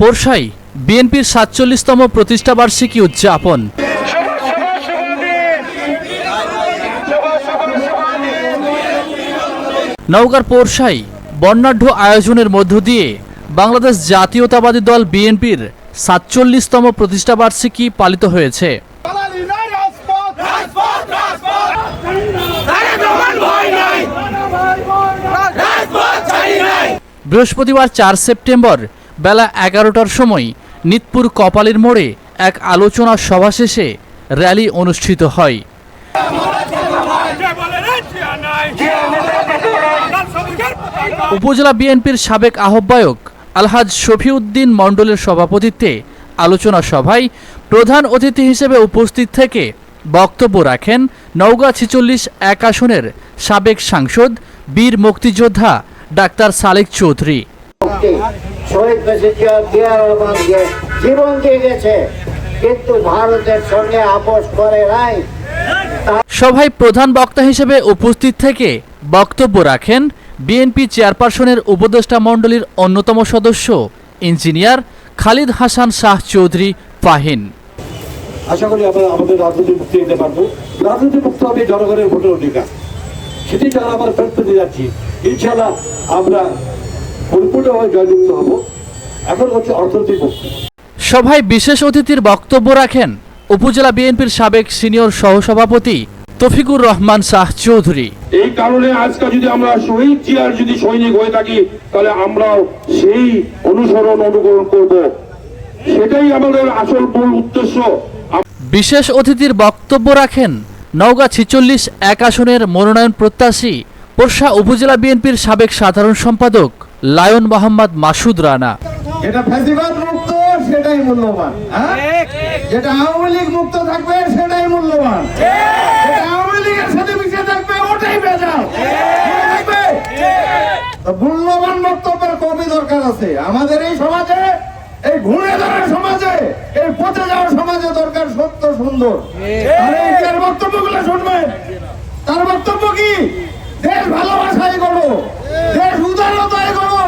পোরশাই, বিএনপির সাতচল্লিশতম প্রতিষ্ঠাবার্ষিকী উদযাপন। নওগাঁর পোরশাই, বর্ণাঢ্য আয়োজনের মধ্য দিয়ে বাংলাদেশ জাতীয়তাবাদী দল বিএনপির সাতচল্লিশতম প্রতিষ্ঠাবার্ষিকী পালিত হয়েছে। বৃহস্পতিবার চার সেপ্টেম্বর বেলা এগারোটার সময় নিতপুর কপালের মোড়ে এক আলোচনা সভা শেষে র্যালি অনুষ্ঠিত হয়। উপজেলা বিএনপির সাবেক আহ্বায়ক আলহাজ শফিউদ্দিন মণ্ডলের সভাপতিত্বে আলোচনা সভায় প্রধান অতিথি হিসেবে উপস্থিত থেকে বক্তব্য রাখেন নওগাঁ ছিচল্লিশ এক আসনের সাবেক সাংসদ বীর মুক্তিযোদ্ধা ডাক্তার সালেক চৌধুরী। শহীদ প্রেসিডেন্ট জিয়া রহমান যে জীবন দিয়ে গেছে কিন্তু ভারতের সঙ্গে আপোষ করে নাই। সভায় প্রধান বক্তা হিসেবে উপস্থিত থেকে বক্তব্য রাখেন বিএনপি চেয়ারপারসনের উপদেষ্টা মণ্ডলীর অন্যতম সদস্য ইঞ্জিনিয়ার খালিদ হাসান শাহ চৌধুরী ফাহিন। আশা করি আমরা আমাদের রাজনীতি মুক্তি দিতে পারব। রাজনীতি মুক্ত হবে জনগণের ভোটের অধিকার। সেটি যারা আমরা ফেরত যাচ্ছি ইনশাল্লাহ আমরা পরিপূর্ণভাবে জয়যুক্ত হব। এখন হচ্ছে অর্থনৈতিক সভায় বিশেষ অতিথির বক্তব্য রাখেন উপজেলা বিএনপির সাবেক সিনিয়র সহসভাপতি তফিকুর রহমান শাহ চৌধুরী। এই কারণে আজকে যদি আমরা শহীদ জিয়ার যদি সৈনিক হয়ে থাকি তাহলে আমরাও সেই অনুসরণ অনুকরণ করব। সেটাই আমাদের আসল মূল উদ্দেশ্য। বিশেষ অতিথির বক্তব্য রাখেন নওগাঁ ছিচল্লিশ এক আসনের মনোনয়ন প্রত্যাশী পোরশা উপজেলা বিএনপির সাবেক সাধারণ সম্পাদক লায়ন মোহাম্মদ মাসুদ রানা। মূল্যবান হ্যাঁ? যেটা আওয়ামী লীগ মুক্ত থাকবে, সেটাই মূল্যবান। বক্তব্যের কবি দরকার আছে। আমাদের এই সমাজে, এই ঘুরে ধরা সমাজে, এই পচে যাওয়া সমাজে দরকার সত্য সুন্দর। যার বক্তব্যগুলো শুনবেন, তার বক্তব্য কি? দেশ ভালোবাসায় করো দেশ উদারতায় করো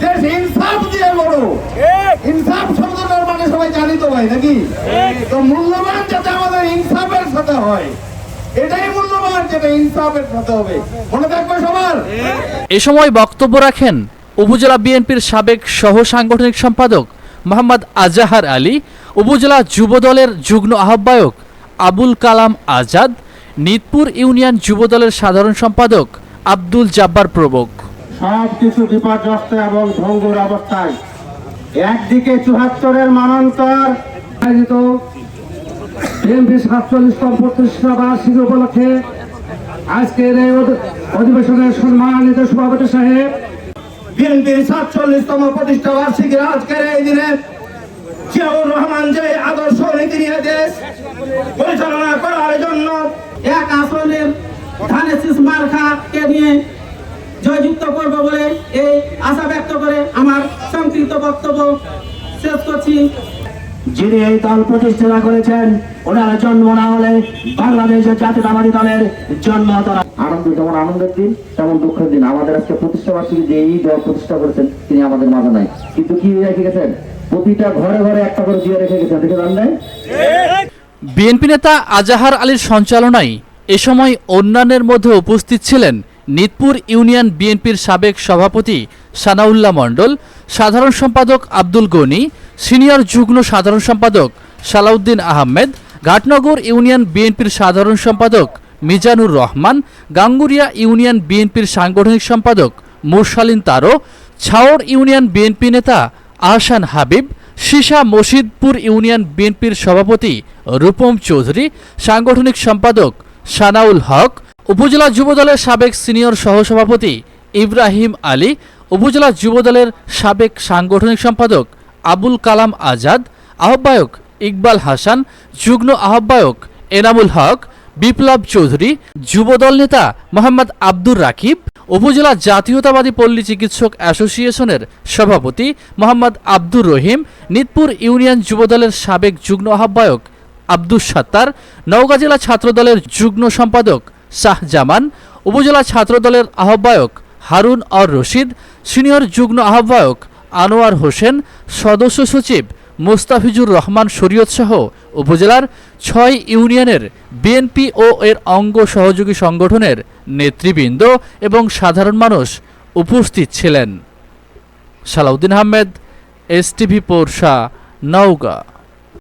দেশ ইনসাফ দিয়ে করো ইনসাফ শব্দটার মানে সবাই জানি তো ভাই, নাকি? তো মূল্যবান যাতে আমাদের ইনসাফের সাথে হয় এ সময় বক্তব্য রাখেন উপজেলা বিএনপির সাবেক সহ সাংগঠনিক সম্পাদক মোহাম্মদ আজাহার আলী, উপজেলা যুবদলের যুগ্ম আহ্বায়ক আবুল কালাম আজাদ নিতপুর ইউনিয়ন যুবদলের সাধারণ সম্পাদক আব্দুল জাব্বার প্রবক সব কিছু বিপর্যস্ত এবং ভঙ্গুর অবস্থায়। একদিকে চুহাত্তরের মানান্তর আয়োজিত বিএনপি সাতচল্লিশতম প্রতিষ্ঠা বার্ষিকী উপলক্ষে আজকের এই অধি- অধিবেশনের সম্মানিত সভাপতি সাহেব। বিএনপির সাতচল্লিশতম প্রতিষ্ঠা বার্ষিকীর আজকের এই দিনে জিয়াউর রহমান যে আদর্শ নীতি নিয়ে পরিচালনা করার জন্য ধানের শীষ মার্কাকে নিয়ে জয়যুক্ত করব বলে এই আশা ব্যক্ত করে আমার সংক্ষিপ্ত বক্তব্য শেষ করছি। যিনি এই দল প্রতিষ্ঠা করেছেন ওনার জন্ম না হলে বাংলাদেশের জাতীয়তাবাদী দলের জন্ম হতো না। আনন্দ যেমন আনন্দের দিন তেমন দুঃখের দিন। আমাদের আজকে প্রতিষ্ঠা বার্ষিকী যে এই দল প্রতিষ্ঠা করেছেন তিনি আমাদের মাঝে নাই। কিন্তু কি রেখে গেছেন? প্রতিটা ঘরে ঘরে একটা করে দিয়ে রেখে গেছেন। দেখে জান নাই বিএনপি নেতা আজাহার আলীর সঞ্চালনায় এ সময় অন্যান্যের মধ্যে উপস্থিত ছিলেন নিতপুর ইউনিয়ন বিএনপির সাবেক সভাপতি সানাউল্লাহ মণ্ডল, সাধারণ সম্পাদক আব্দুল গনি, সিনিয়র যুগ্ম সাধারণ সম্পাদক সালাউদ্দিন আহমেদ, ঘাটনগর ইউনিয়ন বিএনপির সাধারণ সম্পাদক মিজানুর রহমান, গাঙ্গুরিয়া ইউনিয়ন বিএনপির সাংগঠনিক সম্পাদক মুরসালিন তারো ছাওড় ইউনিয়ন বিএনপি নেতা আহসান হাবিব, সিসা মসজিদপুর ইউনিয়ন বিএনপির সভাপতি রূপম চৌধুরী, সাংগঠনিক সম্পাদক সানাউল হক, উপজেলা যুবদলের সাবেক সিনিয়র সহসভাপতি ইব্রাহিম আলী, উপজেলা যুবদলের সাবেক সাংগঠনিক সম্পাদক আবুল কালাম আজাদ, আহ্বায়ক ইকবাল হাসান, যুগ্ম আহ্বায়ক এনামুল হক, বিপ্লব চৌধুরী, যুবদল নেতা মোহাম্মদ আব্দুর রাকিব, উপজেলা জাতীয়তাবাদী পল্লী চিকিৎসক অ্যাসোসিয়েশনের সভাপতি মোহাম্মদ আব্দুর রহিম, নিতপুর ইউনিয়ন যুবদলের সাবেক যুগ্ম আহ্বায়ক আব্দুস সাত্তার, নওগাঁ জেলা ছাত্রদলের যুগ্ম সম্পাদক শাহজামান, উপজেলা ছাত্রদলের আহ্বায়ক হারুন অর রশিদ, সিনিয়র যুগ্ম আহ্বায়ক আনোয়ার হোসেন, সদস্য সচিব মোস্তাফিজুর রহমান শরীয়ত সহ উপজেলার ছয় ইউনিয়নের বিএনপি ও এর অঙ্গ সহযোগী সংগঠনের নেতৃবৃন্দ এবং সাধারণ মানুষ উপস্থিত ছিলেন। Salauddin Ahmed, S TV Porsha, Naogaon.